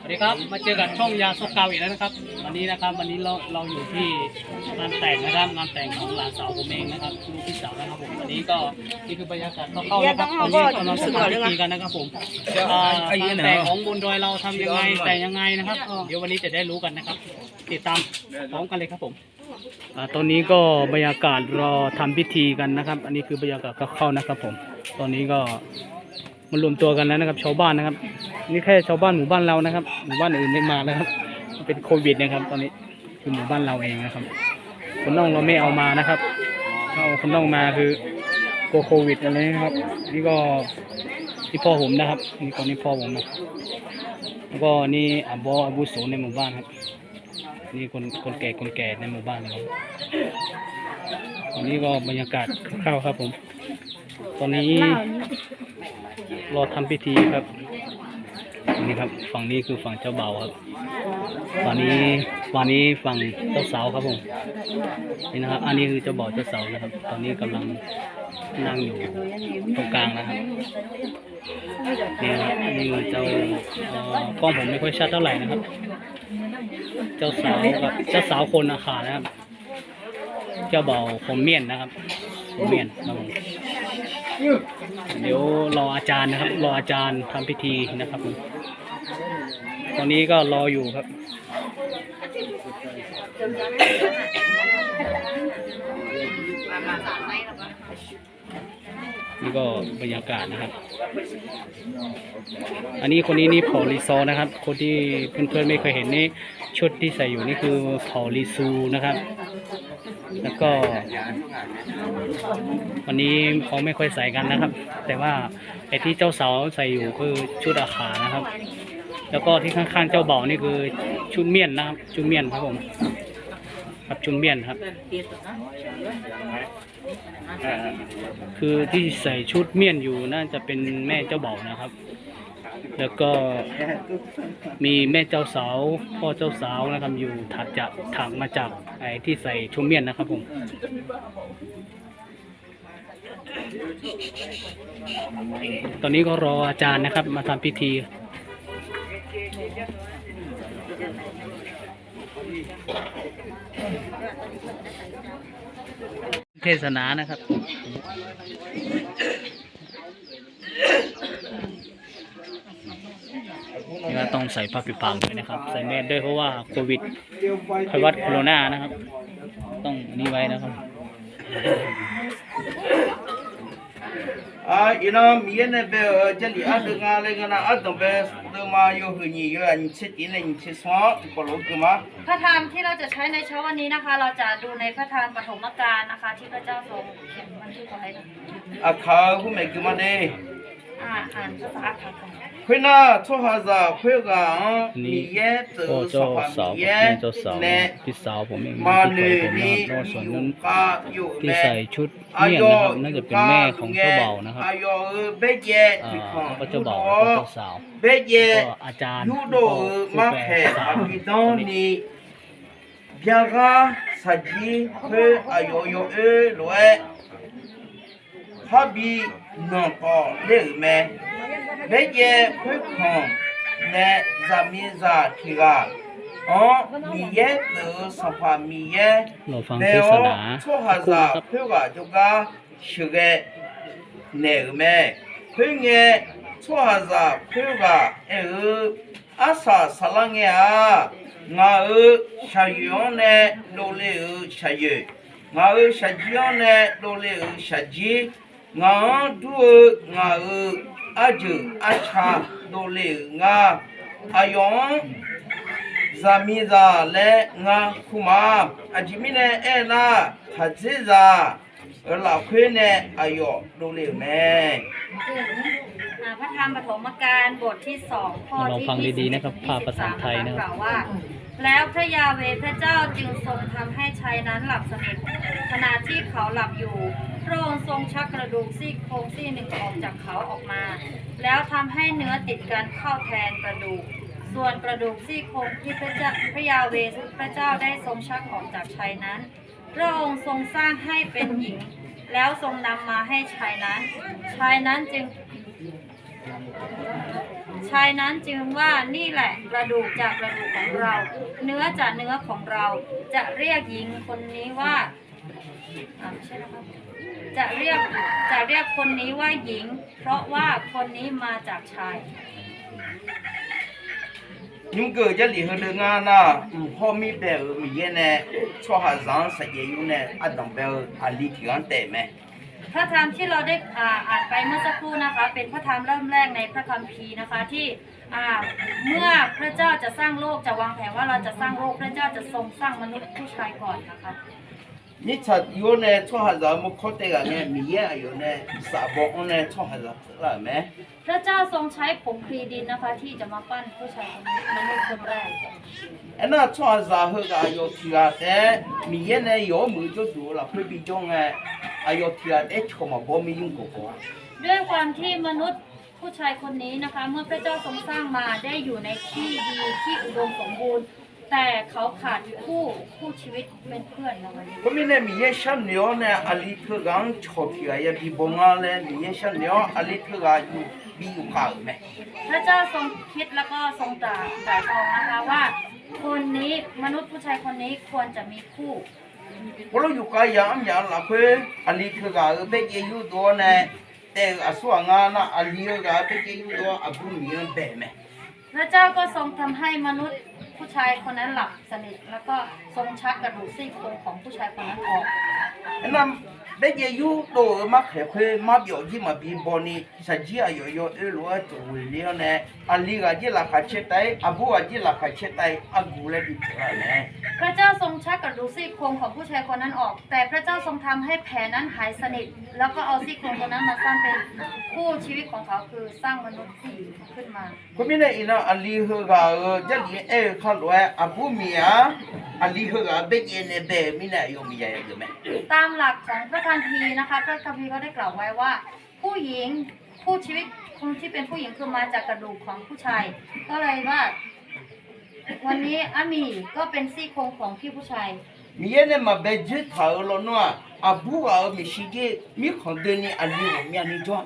สวัสดีครับ มาเจอกับช่องยาสกาวอีกแล้วนะครับ วันนี้นะครับวันนี้เราเราอยู่ที่งานแต่งนะครับงานแต่งของหลานสาวผมเองนะครับลูกพี่สาวนะครับผมวันนี้ก็นี่คือบรรยากาศเข้าๆนะครับวันนี้กำลังจะทำพิธีกันนะครับผมอ่างานแต่งของบนดอยเราทำยังไงแต่งยังไงนะครับก็เดี๋ยววันนี้จะได้รู้กันนะครับ ติดตามพร้อมกันเลยครับผมอ่าตอนนี้ก็บรรยากาศรอทำพิธีกันนะครับ อันนี้คือบรรยากาศเข้าๆนะครับผม ตอนนี้ก็ มารวมตัวกันแล้วนะครับ ชาวบ้านนะครับ นี่แค่ชาวบ้านหมู่บ้านเรานะครับ หมู่บ้านอื่นไม่มาแล้วครับ เป็นโควิดนะครับ ตอนนี้คือหมู่บ้านเราเองนะครับ คนน้องเราไม่เอามานะครับถ้าเอาคนน้องมาคือกลัวโควิดอะไรนะครับ นี่ก็นี่พ่อผมนะครับนี่คนนี้พ่อผมนะแล้วก็นี่อาบออาบุโสในหมู่บ้านครับ นี่คนคนแก่คนแก่ในหมู่บ้านนะครับอันนี้ก็บรรยากาศคร่าวๆครับผม ตอนนี้ รอทำพิธีครับ นี่ครับ ฝั่งนี้คือฝั่งเจ้าเบ่าครับ ฝั่งนี้ฝั่งนี้ฝั่งเจ้าสาวครับผมนี่นะครับ อันนี้คือเจ้าเบ่าเจ้าสาวนะครับ ตอนนี้กำลังนั่งอยู่ตรงกลางนะครับนี่ครับอันนี้เจ้าอ่อกล้องผมไม่ค่อยชัดเท่าไหร่นะครับ เจ้าสาวกับเจ้าสาวคนอาคานะครับ เจ้าเบ่าผมเมียนนะครับผมเมียนครับผม เดี๋ยวรออาจารย์นะครับ รออาจารย์ทำพิธีนะครับผมตอนนี้ก็รออยู่ครับ นี่ก็บรรยากาศนะครับ อันนี้คนนี้นี่เผาลิซอนะครับ คนที่เพื่อนๆไม่เคยเห็นนี่ชุดที่ใส่อยู่นี่คือเผาลิซูนะครับ แล้วก็ วันนี้เขาไม่ค่อยใส่กันนะครับ แต่ว่าไอ้ที่เจ้าสาวใส่อยู่คือชุดอาขานะครับ แล้วก็ที่ข้างๆเจ้าเบ่านี่คือชุดเมียนนะครับ ชุดเมียนครับผม ครับชุดเมียนครับคือที่ใส่ชุดเมียนอยู่น่าจะเป็นแม่เจ้าเบ่านะครับ แล้วก็มีแม่เจ้าสาวพ่อเจ้าสาวนะครับอยู่ถัดจากถังมาจากไอ้ที่ใส่ชุดเมียนนะครับผมตอนนี้ก็รออาจารย์นะครับ มาทำพิธี เทศนานะครับ นี่ก็ต้องใส่ผ้าปิดปากด้วยนะครับ ใส่แมสด้วยเพราะว่าโควิดไข้หวัดโคโรนานะครับ ต้องอันนี้ไว้นะครับ ไอ้หนึ่งมีในเบอร์เจ็ดอันดับแร ina miene be jali adunga le gana adon be de ma yo hu ni yo an chi ti ne chi so ko lo ku ma พระธรรมที่เราจะใช้ในเช้าวันนี้นะคะ เราจะดูในพระธรรมปฐมกาลนะคะ ที่พระเจ้าทรงเขียนบันทึกไว้นะคะ a kha hu me ku ma de อ่าอ่านภาษาอังกฤษ 会那做啥子？会个米耶 พ่อ 走 เจ้า 啥 สาว 米 กับแม่ 耶 เจ้าสาว 呢？ พี่สาวผมเอง มา พี่ เล เขย ย ผมนะ นี่ ครับเพราะว่าส่วนนั้น อยู่ก็อยู่ ที่ แม่ ใส่ชุดเมียนนะครับน่าจะเป็นแม่ของเจ้าบ่าวนะครับ อายอเบเย อ่า ที่ของ แล้วก็เจ้าบ่าวแล้วก็เจ้าสาว เบเย ก็อาจารย์ ยู แล้ว โด ก็ผู้ มา แปล แผ่ สา อาว บิดอนนี่เบียร์สัจจีเพื่ออายอยเอรวยพาบีนองก็เลือแม่เบเยเพื่อของเนจามิซาทีกาอ๋อมีเยตัวสัมภามีเย เราฟัง เน เท โอ ศนา ชั่วฮา คู่ ซา ครับ เพื่อกาจุกาชุเกเนแม่เพื่อเงชั่วฮาซาเพื่อกาเอออาซาสลังเงางาเอชายอนเนโลเลเอชายงาเ Będzie pykon ne zamiza tiga. On miye de sofa miye ne o chohaza pyuga juga shuge ne ume. Pyunge chohaza pyuga e u asa salange a nga u shayon ne dole u shayu. Nga u shajion ne dole u shaji. Nga du nga u अज अच्छा दोले nga ayong zamiza le nga khuma ajimine ena thajiza la khwene ayo dole me พระธรรมปฐมกาลบทที่สองข้อลองที่ฟังดีๆนะครับภาพภาษาไทยนะครับ กล่าวว่า แล้วพระยาเวพระเจ้าจึงทรงทำให้ชายนั้นหลับสนิทขณะที่เขาหลับอยู่ พระองค์ทรงชักกระดูกซี่โครงซี่หนึ่งออกจากเขาออกมา แล้วทำให้เนื้อติดกันเข้าแทนกระดูก ส่วนกระดูกซี่โครงที่พระเจ้าพระยาเวพระเจ้าได้ทรงชักออกจากชายนั้น พระองค์ทรงสร้างให้เป็นหญิง แล้วทรงนำมาให้ชายนั้น ชายนั้นจึง ชายนั้นจึงว่านี่แหละกระดูกจากกระดูกของเรา เนื้อจากเนื้อของเรา จะเรียกหญิงคนนี้ว่าไม่ใช่นะครับจะเรียกจะเรียกคนนี้ว่าหญิง เพราะว่าคนนี้มาจากชาย nhưng cứ cho lý hơn đường nga na họ mi bè mi ye nè cho hà giang sẽ ye yu nè à đồng bè à lý thì ăn tệ mẹ พระธรรมที่เราได้อ่านไปเมื่อสักครู่นะคะ เป็นพระธรรมเริ่มแรกในพระคัมภีร์นะคะที่เมื่อพระเจ้าจะสร้างโลกจะวางแผนว่าเราจะสร้างโลกพระเจ้าจะทรงสร้างมนุษย์ผู้ชายก่อนนะคะนี่ชัดอยู่ในช่วงฮัจมุคตเตกันไงมีอะ니차 요네 초하자 뭐 콜대가네 미예 요네 사보네 초하자 라메 พระเจ้าทรงใช้ผงคลีดินนะคะ ที่จะมาปั้นผู้ชายคนนี้มนุษย์คนแรกไอ้น่าชอบหัดขึ้นไงโยชิอะเอ้มีเนี่ยเ에나 초하자 허가 요티ดู미예네 요 무조 두라프งไง chỗ đủ là phải bị trong này à có thì à để cho mà bao mi dùng cổ cổ ด้วยความที่มนุษย์ผู้ชายคนนี้นะคะ เมื่อพระเจ้าทรงสร้างมาได้อยู่ในที่ดีที่อุดมสมบูรณ์ แต่เขาขาดคู่คู่ชีวิตเป็นเพื่อนนะคะ có mi nè mi ye shan nhiều nè à lý thưa gang cho thì à ya bị bông à nè mi ye shan nhiều à lý thưa gang bị bị cả mẹ พระเจ้าทรงคิดแล้วก็ทรงตราตรายตรองนะคะว่า คนนี้มนุษย์ผู้ชายคนนี้ควรจะมีคู่ polo yuka yam ya la phe ali khaga be ye yu do ne te aswa nga na ali ga be ye yu do abu mi yon be me พระเจ้าก็ทรงทำให้มนุษย์ผู้ชายคนนั้นหลับสนิทแล้วก็ทรงชักกระดูกซี่โครงของผู้ชายคนนั้นออก nam นไปเกี่ยวตัวมาแค่ค่อยมาเบียวที่มาบีบอนี่สัจจะอยู่อยู่เอรัวตัวเลี้ยเนี่ยอาลีก็จีละขาเช็ดไตอาบัวจีละขาเช็ดไตอากูเลยดิบละแม่พระเจ้าทรงชักกระดูกซี่โครงของผู้ชายคนนั้นออก แต่พระเจ้าทรงทำให้แผลนั้นหายสนิท แล้วก็เอาซี่โครงตัวนั้นมาสร้างเป็นคู่ชีวิตของเขาคือสร้างมนุษย์ที่ขึ้นมาก็มีเนี่ยอินะอาลีเฮก็จะลีเอข้าลอยอาบุมีอะ อาลีเฮก็ไปเกี่ยวเนี่ยแบบมีเนี่ยอยู่มีอะไรแม่ตามหลักของพระคัมภีร์นะคะ พระคัมภีร์ก็ได้กล่าวไว้ว่า ผู้หญิงผู้ชีวิตคนที่เป็นผู้หญิงคือมาจากกระดูกของผู้ชาย ก็เลยว่า วันนี้อามีก็เป็นซี่โครงของพี่ผู้ชายมีเนมาเบจิถาลนัวอาบูอามีชิเกมีคนเดนี่อาลีวมีอันนี้จ้ะ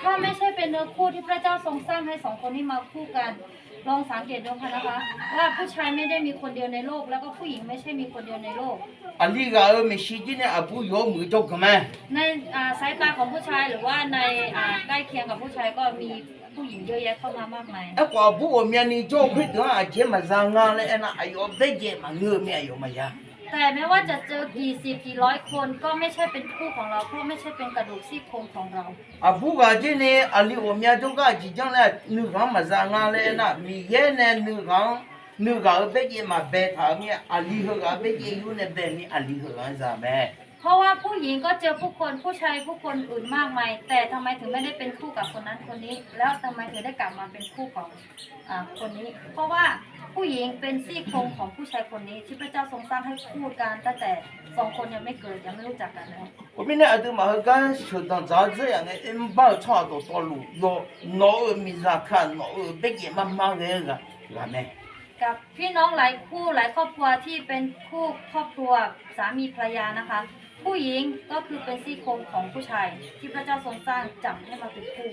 ถ้าไม่ใช่เป็นเนื้อคู่ที่พระเจ้าทรงสร้างให้สองคนนี้มาคู่กัน ลองสังเกตดูค่ะนะคะ ว่าผู้ชายไม่ได้มีคนเดียวในโลก แล้วก็ผู้หญิงไม่ใช่มีคนเดียวในโลกอาลีก็มีชิเกเนี่ยอาบูยอมือจ้ะกันไหมในอ่าสายตาของผู้ชายหรือว่าในอ่าใกล้เคียงกับผู้ชายก็มีผู้หญิงเยอะแยะเข้ามามากมายไอ้กว่าบูมีอันนี้จ้ะคือตัวอาเจมาจางาเลยนะอายุเบจิมาเงือมีอายุมายา แต่ไม่ว่าจะเจอกี่สิบกี่ร้อยคนก็ไม่ใช่เป็นคู่ของเราเพราะไม่ใช่เป็นกระดูกซี่โครงของเราอาบูก็เจเนี่ยอาลีวมีอาจุก็จีจังเลยนึกว่ามาจางาเลยนะมีเยเนี่ยนึกว่านึกว่าเบจิมาเบถามีอาลีเฮก็เบจิอยู่เนี่ยเบมีอาลีเฮก็จาแม่เพราะว่าผู้หญิงก็เจอผู้คนผู้ชายผู้คนอื่นมากมาย แต่ทำไมถึงไม่ได้เป็นคู่กับคนนั้นคนนี้ แล้วทำไมถึงได้กลับมาเป็นคู่ของอ่าคนนี้ เพราะว่า ผู้หญิงเป็นซี่โครงของผู้ชายคนนี้ ที่พระเจ้าทรงสร้างให้คู่กันตั้งแต่สองคนยังไม่เกิดยังไม่รู้จักกันเลย 我们那儿子嘛，跟学当杂志样的，一把差多少路，要脑儿米啥看，脑儿别个慢慢个个，是吧？没？ กับพี่น้องหลายคู่หลายครอบครัวที่เป็นคู่ครอบครัวสามีภรรยานะคะ ผู้หญิงก็คือเป็นซี่โครงของผู้ชาย ที่พระเจ้าทรงสร้างจับให้มาเป็นคู่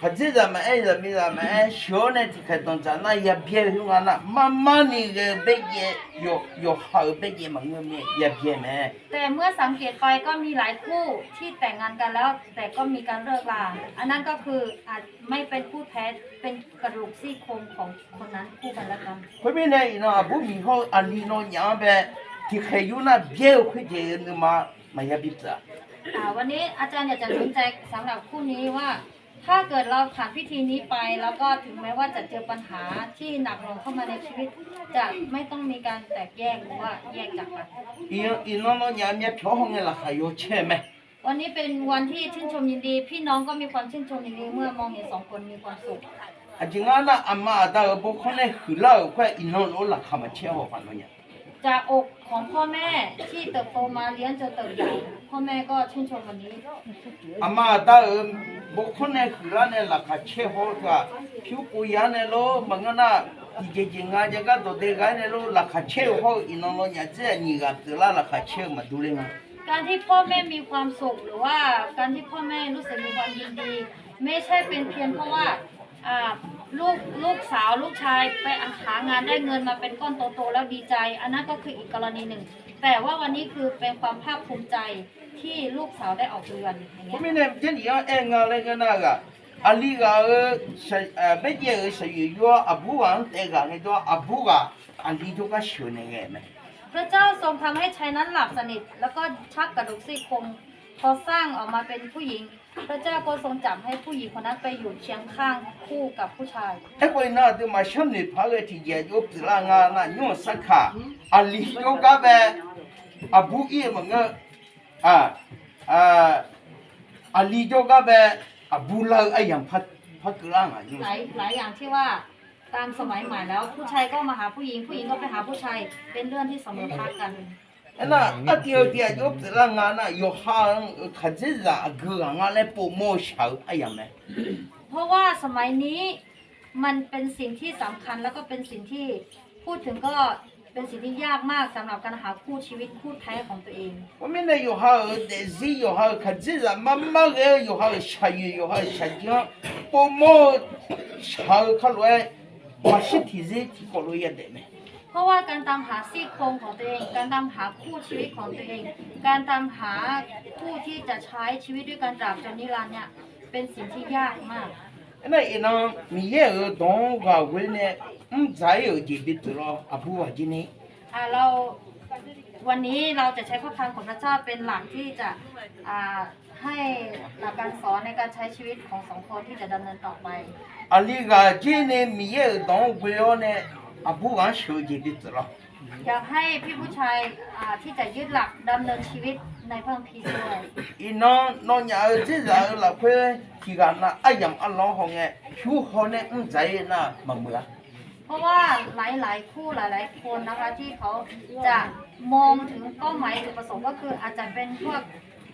ขจิตามเอ๋ยจะมีามเอ๋ชวนที่เขาต้องจานายาเพียรหัวนะมาม가지자마 애자 미자마 애 시원해 티켓던자 나 야비에 흉아 나 만만히 그 백예 요요 하우 백예 먹는 미 야비에네 แต่เมื่อสังเกตไปก็มีหลายคู่ที่แต่งงานกันแล้ว แต่ก็มีการเลิกลาอันนั้นก็คืออาจไม่เป็นคู่แท้เป็นกระดูกซี่โครงของคนนั้นคู่กันแล้วกันคุณพี่เนี่ยนะผู้มีข้ออันนี้น้อยแบบที่เคย그러면은 이나 아부 미호 알리노 야베 티켓 유나 비에 회제มา Maya Bibza อ่าวันนี้อาจารย์อยากจะสนใจสำหรับคู่นี้ว่า ถ้าเกิดเราผ่านพิธีนี้ไป แล้วก็ถึงแม้ว่าจะเจอปัญหาที่หนักหน่วงเข้ามาในชีวิต จะไม่ต้องมีการแตกแยกหรือว่าแยกจากกัน Ino Ino no nyamya pyohonge la khayo cheme วันนี้เป็นวันที่ชื่นชมยินดี พี่น้องก็มีความชื่นชมยินดีเมื่อมองเห็นสองคนมีความสุขอาจารย์นะ Ajinga na amma ada bo khone khila kwa ino lo la khama cheho panonya จากอกของพ่อแม่ที่เติบโตมาเลี้ยงจนเติบใหญ่พ่อแม่ก็ชื่นชมวันนี้อาม่าตาเอิบบุคคลในสุรา마다 목혼에 그란에 라카체 호가 피우고야네로 망나 이제 징아제가 도대가네로 라카체 호 이놈은 야제 니가 들라 라카체 마 둘레ะการที่พ่อแม่มีความสุขหรือว่าการที่พ่อแม่รู้สึกมีความยินดี ไม่ใช่เป็นเพียงเพราะว่าอ่า ลูกลูกสาวลูกชายไปหางานได้เงินมาเป็นก้อนโตๆแล้วดีใจ อันนั้นก็คืออีกกรณีหนึ่ง แต่ว่าวันนี้คือเป็นความภาคภูมิใจที่ลูกสาวได้ออกเรือนอย่าง 我 เงี้ย 们呢，这里要按个那个那个，啊，你个是呃，别个是有阿布王那个那个阿布个，啊，你就个修那个没？ พระเจ้าทรงทำให้ชายนั้นหลับสนิท แล้วก็ชักกระดูกซี่โครง พอสร้างออกมาเป็นผู้หญิง พระเจ้าก็ทรงจับให้ผู้หญิงคนนั้นไปอยู่เคียงข้างคู่กับผู้ชายไอ้คนนั้นที่มาช่ำนี่พักเลยที่เยยบสิลางานะยุ่งสักขะอันลิโยกาเบอับุอีมังเงอ่าอ่าอันลิโยกาเบอับุลาไอ้ยังพักพักกลางอะหลายหลายอย่างที่ว่าตามสมัยใหม่แล้ว ผู้ชายก็มาหาผู้หญิงผู้หญิงก็ไปหาผู้ชายเป็นเรื่องที่สมอภากัน 那啊，第二天就不让啊，那有哈人看这啥个啊来保姆小哎样没？ เพราะว่าสมัยนี้มันเป็นสิ่งที่สำคัญแล้วก็เป็นสิ่งที่พูดถึงก็เป็นสิ่งที่ยากมากสำหรับการหาคู่ชีวิตคู่แท้ของตัวเอง 我们那有哈的是有哈看这啥，慢慢个有哈下雨有哈下江，保姆小看来，把身体热体搞了也得没。 เพราะว่าการตามหาซี่โครงของตัวเอง การตามหาคู่ชีวิตของตัวเอง การตามหาคู่ที่จะใช้ชีวิตด้วยกันตราบจนนิรันดร์เนี่ยเป็นสิ่งที่ยากมาก 那一呢，你也有东个回呢，嗯，再有几笔子了，啊不话今年， อ่าเราวันนี้เราจะใช้ข้อคำของพระเจ้าเป็นหลักที่จะอ่าให้หลักการสอนในการใช้ชีวิตของสองคนที่จะดำเนินต่อไป 啊你个今年你也有东 อาผู้วาสูจิติตรอยากให้พี่ผู้ชายอ่าที่จะยึดหลักดำเนินชีวิตในพระคัมภีร์ด้วย อีน้องน้องอยากจะจะลักเพื่อที่กันนะไอ้ยังอันร้องของไงชูคนเนี่ยไม่งใจน่ะมันเหมือนเพราะว่าหลายหลายคู่หลายหลายคนนะคะที่เขาจะมองถึงเป้าหมายจุดประสงค์ก็คืออาจจะเป็นพวก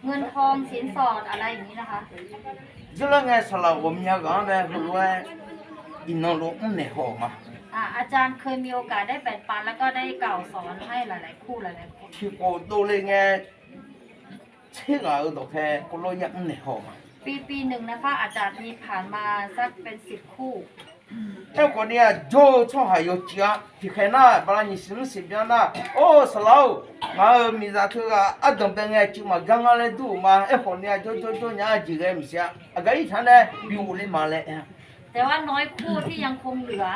เงินทองสินสอดอะไรอย่างนี้นะคะจะแล้วไงสละผมอยากเอเนี่ยคือว่าอีน้องรู้อุ้งเนี่ยหอมอ าจารย์เคยมีโอกาสได้แบ่งปันแล้วก็ได้กล่าวสอนให้หลาย ๆ คู่หลาย ๆ คน 去过到那个车个都开，过了也嗯那好嘛。 ปีปีหนึ่งนะคะอาจารย์มีผ่านมาสักเป็นสิบคู่ 哎，过年就从还有家，就看那，不然你什么随便那，哦，是老，俺米扎头个，啊，等本来就嘛，刚刚来读嘛，哎，过年就就就人几个没些，啊，个一天呢，比我的嘛来， แต่ว่าน้อยคู่ที่ยังคงเหลือ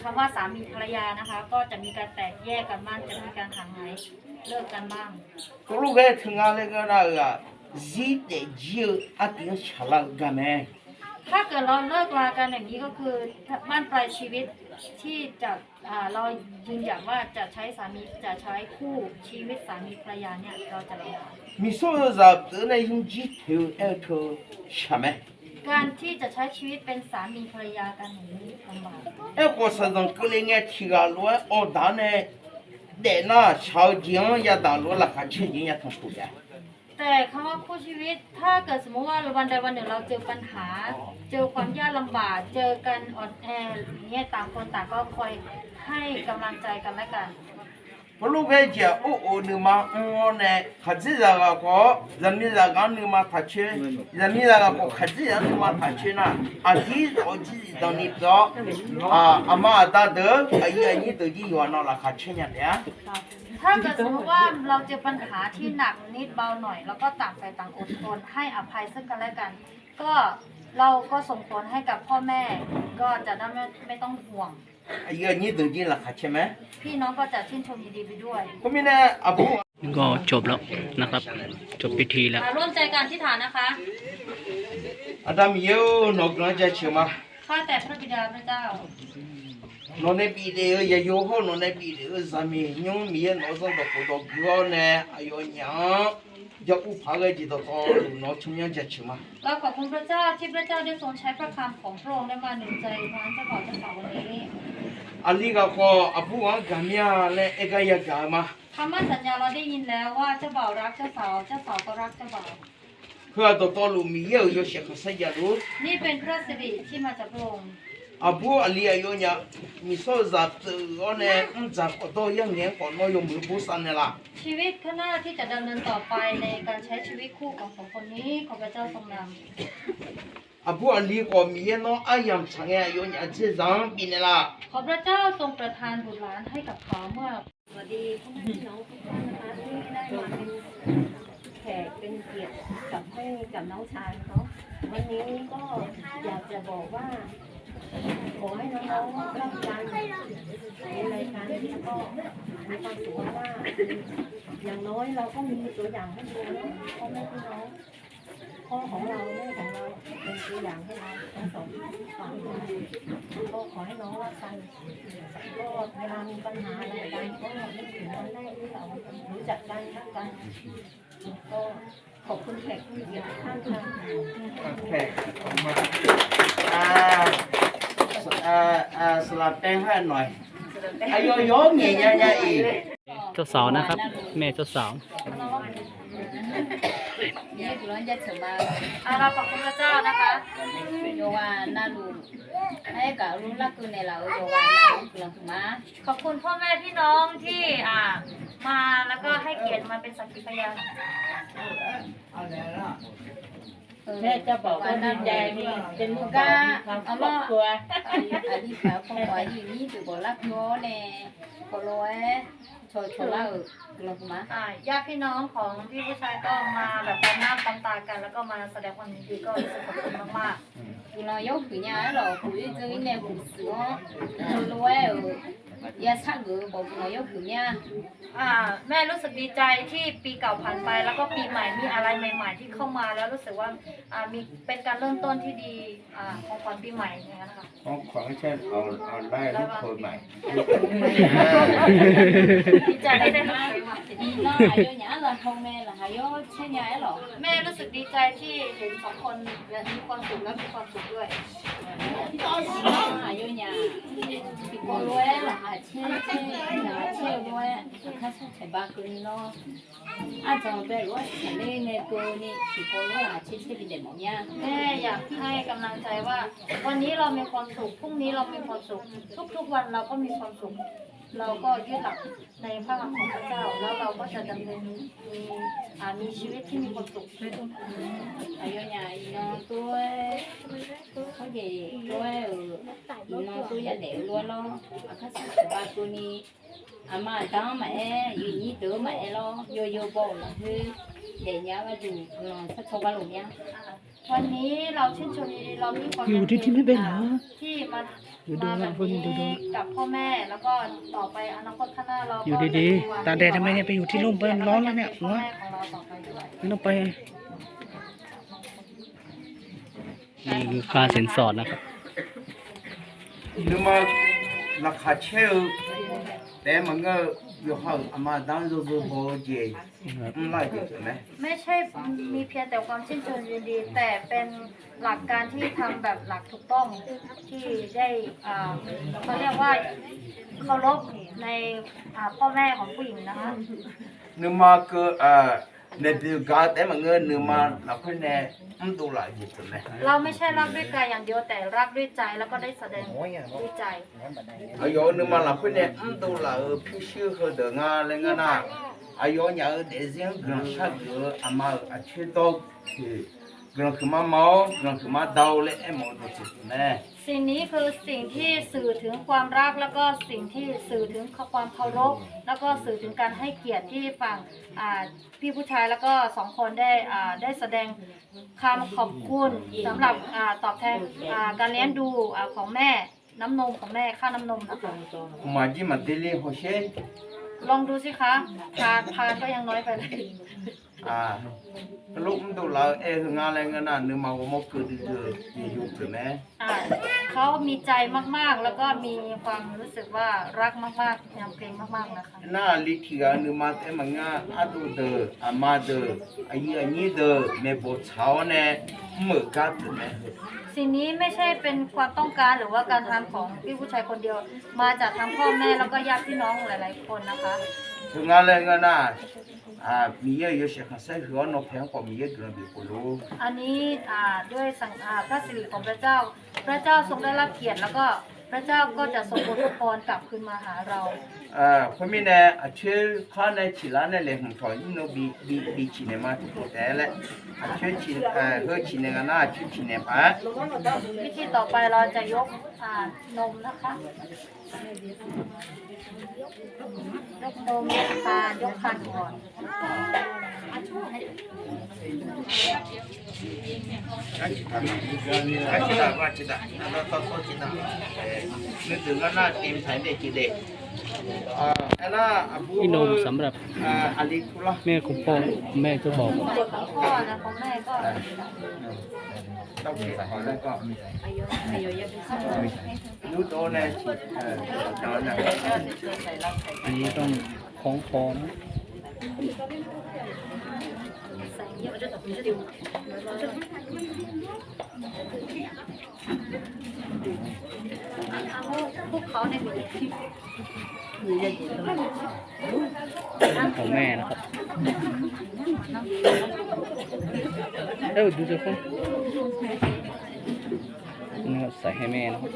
คำว่าสามีภรรยานะคะ ก็จะมีการแตกแยกกันบ้างจะมีการห่างหายเลิกกันบ้างก็ลูกเอ้ถึงอะไรก็ได้อะจีเดจิวอัติยฉลาดกันไหมถ้าเกิดเราเลิกลากันอย่างนี้ก็คือบ้านปลายชีวิตที่จะเรายืนยันว่าจะใช้สามีจะใช้คู่ชีวิตสามีภรรยาเนี่ยเราจะลามีโซ่จับเจอในยุคจีเทวเอลโทใช่ไหม การที่จะใช้ชีวิตเป็นสามีภรรยากันอย่างนี้ลำบาก 哎，我是从过来俺提个路，澳大呢，在那朝京也打路了，还吃进也挺出的。 แต่คำว่าคู่ชีวิตถ้าเกิดสมมติว่าวันใดวันหนึ่งเราเจอปัญหา เจอความยากลำบาก เจอกันอ่อนแออย่างเนี่ยต่างคนต่างก็คอยให้กำลังใจกันและกัน ဘလုခဲကျအိုအိုနမအောနဲ့ခဇိဇာကကိုဇမီဇာကနမထချေဇမီဇာကကိုခဇိဇာနမထချေနာအဇီဇအဇီဇဒနိပတော့အာအမအတဒအယအညီတကြီးယောနော်လာခချေညတယ် ถ้าเกิดสมมติว่าเราเจอปัญหาที่หนักนิดเบาหน่อย แล้วก็ต่างไปต่างอดทนให้อภัยซึ่งกันและกัน ก็เราก็ส่งผลให้กับพ่อแม่ ก็จะได้ไม่ไม่ต้องห่วง 이거니ใช่ไหมพี่น้องก็จะชื่นชมยินดีไปด้วยก็ไม่แน่อ해아부 ก็จบแล้วนะครับ จบพิธีแล้วร่วมใจการที่ฐานนะคะ อาดามเยอนกน้อยใจเชื่อมาข้าแต่พระบิดาพระเจ้านนในปีเดียวอย่าโยกนนในปีเดียวสามีนุ่มมีนอนสองตัวตกวเก้อนวเนี่ยอายุยัง ย่าผู้พาเลยจีตัวน้องชุ่มยังจะชิมาเราขอบคุณพระเจ้าที่พระเจ้าได้ทรงใช้พระคำของพระองค์ได้มาหนุนใจท่านเจ้าของเจ้าสาววันนี้อันนี้ก็ขออภูวังกามียและเอกยากามาคำมั่นสัญญาเราได้ยินแล้วว่าเจ้าบ่าวรักเจ้าสาวเจ้าสาวก็รักเจ้าบ่าวเพื่อตัวตัวลูกมีเยอะเยอะเสียก็เสียรู้นี่เป็นพระสิริที่มาจากพระองค์ อาบัวลี abu ali ayo nya miso zap one zap to yang nian kon no yong bu san ne ละชีวิตข้างหน้าที่จะดำเนินต่อไปในการใช้ชีวิตคู่ของสองคนนี้ขอพระเจ้าทรงนำอาบูอันลีก็มีเนาะอายัมชังเอโยนยาเจซังปีนละขอพระเจ้าทรงประทานบุตรหลานให้กับเขาเมื่อสวัสดีพ่อแม่พี่น้องทุกท่านนะคะที่ได้มาเป็นแขกเป็นเกียรติกับให้กับน้องชายเขาวันนี้ก็อยากจะบอกว่า ขอให้น้องๆรักกันในรายการนี้ก็มีความสุขว่าอย่างน้อยเราก็มีตัวอย่างให้ดูนะพ่อแม่พี่น้องพ่อของเราแม่ของเราเป็นตัวอย่างให้เราทั้งสองฝ่ายก็ขอให้น้องรักกันก็เวลามีปัญหาอะไรกันก็นึกถึงวันแรกที่เรารู้จักกันรักกันก็ขอบคุณแขกผู้เกียรติทุกท่า สลับแปลงให้หน่อยอายโยมเงี้ยยายอีกเจ้าสาวนะครับ แม่เจ้าสาวยายร้อนยายเฉมาอาราขอบคุณพระเจ้านะคะโยวานาลูให้กับรุ่นลักกุนในเราโยวานาลูกลังมาขอบคุณพ่อแม่พี่น้องที่อ่ามาแล้วก็ให้เกียรติมาเป็นสักขีพยาน แม่จะบอกว่าดีใจนี่เป็นลูกหลานมีความครอบครัว a di pa ko wa yi ni tu ko la ko ne ko lo e cho cho la kulon kuma อ่าญาติพี่น้องของพี่ผู้ชายก็มาแบบตามหน้าตามตากัน แล้วก็มาแสดงความยินดีก็รู้สึกขอบคุณมาก kulon yo ku nya lo ku yi zo ne ku su cho lo e ya sa gu ยาสักเกือบอกหน่อยคือเนี่ยอ่าแม่รู้สึกดีใจที่ปีเก่าผ่านไป แล้วก็ปีใหม่มีอะไรใหม่ ๆ ที่เข้ามาแล้วรู้สึกว่าอ่ามีเป็นการเริ่มต้นที่ดีอ่าของขวัญปีใหม่องนะคะของขวัญเช่นเอาเอาได้ลูกคนใหม่ดีใจที่ได้มาดีหน้เยอะแยะเรยทองแม่หรืละเยอะเช่นยายหรอแม่รู้สึกดีใจที่เห็นสองคนและมีความสุขและมีความสุขด้วยเยอะแยะปีโป้รวยหรอคะ아침 나체보에 가서 대박을 넣어 아 정말 워스레네 고니 기본으로 아침 세비 내 뭐냐 แม่อยากให้กำลังใจว่า วันนี้เรามีความสุขพรุ่งนี้เรามีความสุข ทุกๆวันเราก็มีความสุข เราก็ยึดหลักในพระหลักของพระเจ้า แล้วเราก็จะดำเนิน อามีชีวิตที่มีความสุขอายุยายนอนตัวเขาใหญ่ตัวเออนองตัวใหญ่เดี๋วรัวล้ออาคาสัตบาตัวนี้อามาตั้งมาเออยูนี่ตัวมาเอล้อโยโย่บอกนะคือเดี๋ยวนี้มาอยู่สักชมกันหงเนี่ยวันนี้เราเช่นชมเรามีคนอยู่ที่ที่ไม่เป็นเหรอที่มา อยู่ดูนะบพึ่งนดูดูกับพ่อแม่แล้วก็ต่อไปอนาคตข้างหน้าเราอยู่ดีๆ ตาแดดทำไมเนี่ยไปอยู่ที่ร่มเปิ้ลร้อนแล้วเนี่ยหัว ไม่ต้องไปนี่คือค่าสินสอดนะครับ nhưng mà là khá chê ừ. để mà นก็ ก็อยู่ห้องอามาดังรู้รู้โบเจอืมไล่เจอไหมไม่ใช่มีเพียงแต่ความชื่นชมยินดี แต่เป็นหลักการที่ทำแบบหลักถูกต้องที่ได้อ่าเขาเรียกว่าเคารพในอ่าพ่อแม่ของผู้หญิงนะคะนึกมาก็เอ่อ ในบิวกาแต่มันเงินนึกมาเราเพิ่งเนี่ยอืมดูหลายเจอไหมเราไม่ใช่รักด้วยกายอย่างเดียวแต่รักด้วยใจแล้วก็ได้แสดงด้วยใจอายุนึกมาเราเพิ่งเนี่ยอืมดูหลายพี่ชื่อเขาเดินงานอะไรเงี้ยนะอายุเนี่ยเดี๋ยวเสียงกระชับเยอะอามาอาชีพโตคือ กระคือมาเมาเกระคือมาดาวเลยเอ็มหมดจุดไหมสิ่งนี้คือสิ่งที่สื่อถึงความรักแล้วก็สิ่งที่สื่อถึงความเคารพแล้วก็สื่อถึงการให้เกียรติที่ฝั่งอ่าพี่ผู้ชายแล้วก็สองคนได้อ่าได้แสดงคำขอบคุณสำหรับอ่าตอบแทนอ่าการเลี้ยงดูอ่าของแม่น้ำนมของแม่ค่าน้ำนมนะคะมาจีมาเดลี่โฮเช่ลองดูสิคะทานทานก็ยังน้อยไปเลย อ่าลูกมันดูแล้วเอ๊ะงานอะไรเงี้ยนะนึกมาว่ามันเกิดเจออยู่จุดไหมอ่าเขามีใจมากๆ แล้วก็มีความรู้สึกว่ารักมากๆยำเกรงมากๆนะคะน่าลิขิตนึกมาแต่มันงาอาดูเดออามาเดออายุอันนี้เดอแม่บอกเช้าเนี่ยมือกัดไหมสิ่งนี้ไม่ใช่เป็นความต้องการหรือว่าการทำของพี่ผู้ชายคนเดียว มาจากทั้งพ่อแม่แล้วก็ญาติพี่น้องหลายๆคนนะคะคืองาน อ่ามีเยอะเยอะเชียข้าศึกหัวนกแพงกว่ามีเยอะเกินไปกูรู้อันนี้อ่าด้วยสังอ่าพระสิริของพระเจ้า พระเจ้าทรงได้รับเกียรติแล้วก็ พระเจ้าก็จะส่งบทพรกลับคืนมาหาเราอ่าคนมีเนี่ยอาชื่อข้าในชิลาในเลยของถอยโนบีบีบีชินเนมาถูกแต่ละอาชื่อชินเอ่อเฮอชินเนกันนะชื่อชินเนปะวิธีต่อไปเราจะยกอ่านมนะคะ ยกนมยกตาลยกคันก่อน อาชิตาอาชิตาอาชิตาเราต้องต้องชิตานึกถึงกันนะทีมไทยเด็กจีเด็กอ่าอันน่าบูพี่นมสำหรับอาลีคุละแม่ของพ่อแม่ก็บอกพ่อนะของแม่ก็ต้องเก็บขอแล้วก็รู้ตัวในชิเอ่อตอนนั้นอันนี้ต้องคล้องพวกเขาเนี่ยมี ของแม่นะครับเออดูสิครับนี่ครับใส่ให้แม่นะครับ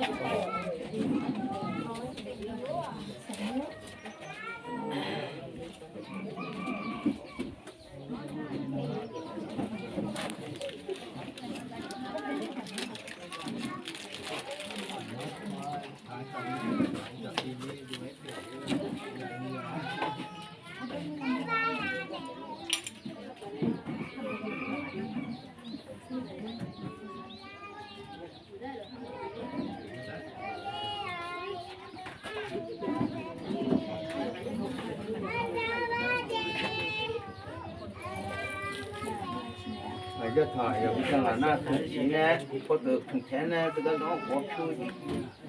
nè được thằng thế nè cái đó nó có chui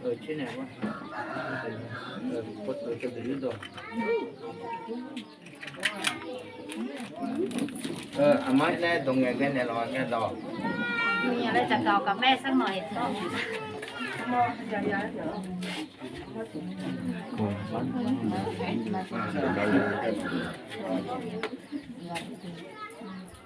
ở trên này quá có được cho được rồi ờ à mấy nè đồng nghề cái này là nghe đỏ nhà đây chặt đỏ cà phê sang nồi.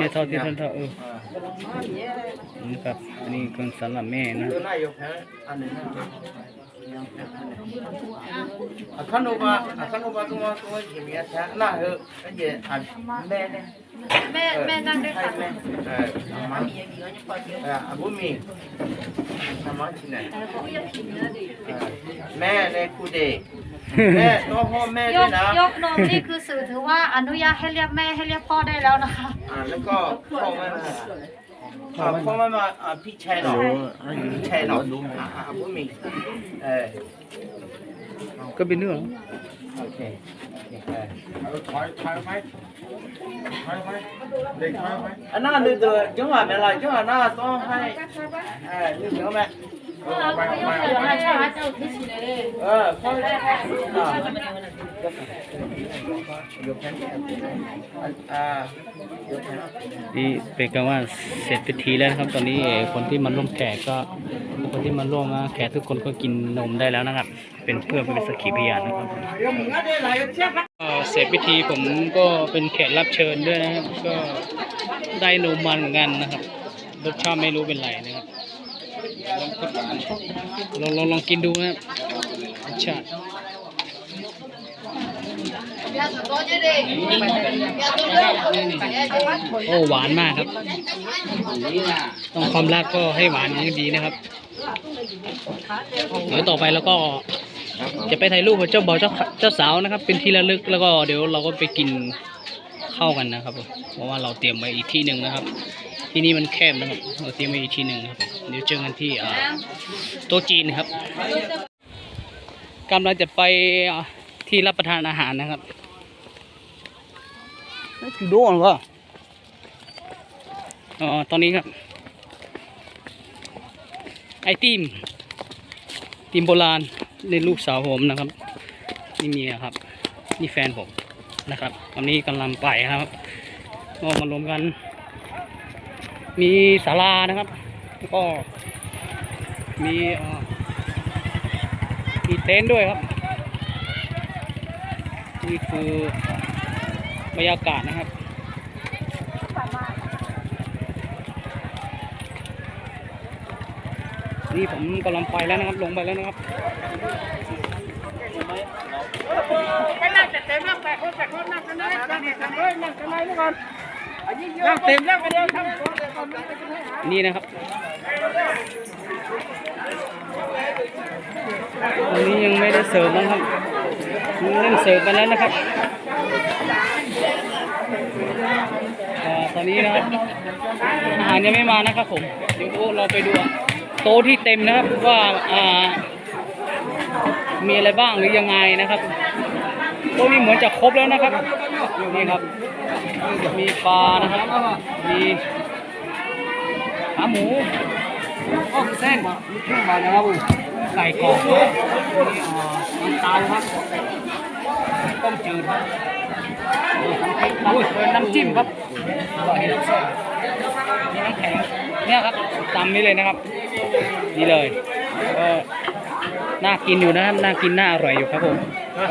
นี่ยเท่าที่ท่านเท่าเออ 啊， นี่ครับอันนี้เครื่องสำหรับแม่นะ 都那有盆，阿那那。啊，看到吧，啊，看到吧，跟我跟我前面谈，那后而且啊，妹呢？ แม่แม่นั่งด้วยกัน เ อออามาเอออาบุมีอามาที่ไหนเออแม่ในคูเดแม่ตัวพ่อแม่ยด้วยกนะยกนมนี่คือสื่อถือว่าอนุญาตให้เรียกแม่ให้เรียกพ่อได้แล้วนะคะ อ่าแล้วก็พ่อแม่มาอ่าพ่อแม่มาอ่าพี่ชายหรอพี่ชายหรออ่าอาบุมีเออก็เป็นเรื่องโอเคเออ ถอยถอยไหมถอยไหมเด็กถอยไหมอันนั้นนี่ตัวจังหวะเวลาจังหวะน่าต้องให้เออนี่เดี๋ยวแม่เออไปไป เออพ่ออ่ายกแขนอ่ายกแขนนี่เป็นกันว่าเสร็จพิธีแล้วนะครับ ตอนนี้คนที่มาร่วมแขกก็คนที่มาร่วมนะแขกทุกคนก็กินนมได้แล้วนะครับ เป็นเพื่อเป็นสักขีพยานนะครับเอ่อเสร็จพิธีผมก็เป็นแขกรับเชิญด้วยนะครับ ก็ได้นมมันเหมือนกันนะครับรสชาติไม่รู้เป็นไรนะครับลองลองลองกินดูนะครับรสชาติ โอ้หวานมากครับ ต้องความรักก็ให้หวานอย่ดีนะครับเดี๋ยวต่อไปแล้วก็จะไปถ่ายรูปกับเจ้าบ่าวเจ้าเจ้าสาวนะครับ เป็นที่ระลึกแล้วก็เดี๋ยวเราก็ไปกินข้าวกันนะครับเพราะว่าเราเตรียมไว้อีกที่หนึ่งนะครับ ที่นี่มันแคบนะครับ เราเตรียมไว้อีกที่หนึ่งครับ เดี๋ยวเจอกันที่โต๊ะจีนครับกำลังจะไปที่รับประทานอาหารนะครับ จุดโดนวะอ๋อตอนนี้ครับ ไอติมติมโบราณในลูกสาวผมนะครับ นี่เมียครับ นี่แฟนผมนะครับตอนนี้กำลังไปครับก็มารวมกัน มีศาลานะครับแล้วก็มีมีเต็นท์ด้วยครับ นี่คือ บรรยากาศนะครับนี่ผมกำลังไปแล้วนะครับลงไปแล้วนะครับนั่งเต็มแล้วกันเดียวครับนี่นะครับตอนนี้ยังไม่ได้เสิร์ฟนะครับเล่นเสิร์ฟไปแล้วนะครับอ่า ตอนนี้นะครับอาหารยังไม่มานะครับผมเดี๋ยวเราไปดูโต๊ะที่เต็มนะครับว่าอ่ามีอะไรบ้างหรือยังไงนะครับโต๊ะนี้เหมือนจะครบแล้วนะครับนี่ครับ มีปลานะครับ มีขาหมูอ้อมเส้นมีเครื่องมานะครับไก่กรอบครับมีเอ่อน้ำตาครับต้มจืดครับ น้ำพริกครับเป็นน้ำจิ้มครับมีน้ำส้มมีน้ำแข็งเนี่ยครับตำนี้เลยนะครับ นี่เลยก็น่ากินอยู่นะครับน่ากินน่าอร่อยอยู่ครับผม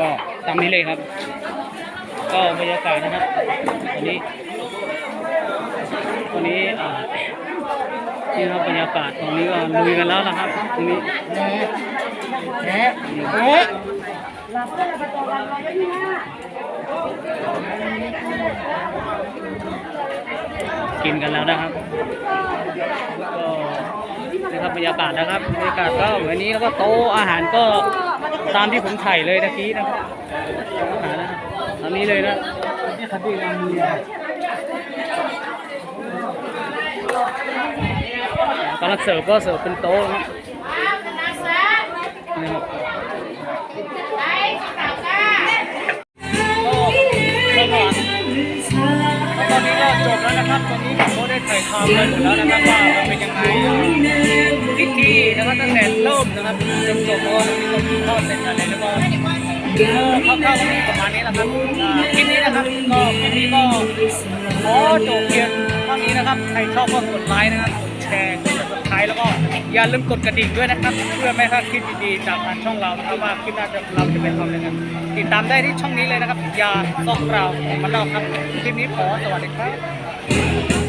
ก็ตำนี้เลยครับ ก็บรรยากาศนะครับวันนี้วันนี้อ่านี่ครับบรรยากาศตรงนี้ก็ลุยกันแล้วนะครับตรงนี้ กินกันแล้วนะครับก็นี่ครับบรรยากาศนะครับบรรยากาศก็วันนี้แล้วก็โต๊ะอาหารก็ตามที่ผมถ่ายเลยตะกี้นะครับอาหารนะครับตามนี้เลยนะนี่ครับที่เรามีกำลังเสิร์ฟก็เสิร์ฟเป็นโต๊ะนะครับ ได้ถ่ายทำไปหมดแล้วนะครับว่ามันเป็นยังไงพิธีนะครับตั้งแต่เริ่มนะครับจนจบแล้วตอนนี้ก็ทอดเสร็จอะไรแล้วก็ก็คร่าวๆก็มีประมาณนี้นะครับคลิปนี้นะครับก็คลิปนี้ก็ขอจบเพียงเท่านี้นะครับใครชอบก็กดไลค์นะครับกดแชร์กด subscribe แล้วก็อย่าลืมกดกระดิ่งด้วยนะครับ เพื่อไม่พลาดคลิปดีๆจากทางช่องเรานะครับว่าคลิปหน้าจะเราจะไปทำอะไรกันติดตามได้ที่ช่องนี้เลยนะครับอย่าซอกเรามันเราครับคลิปนี้ขอสวัสดีครับ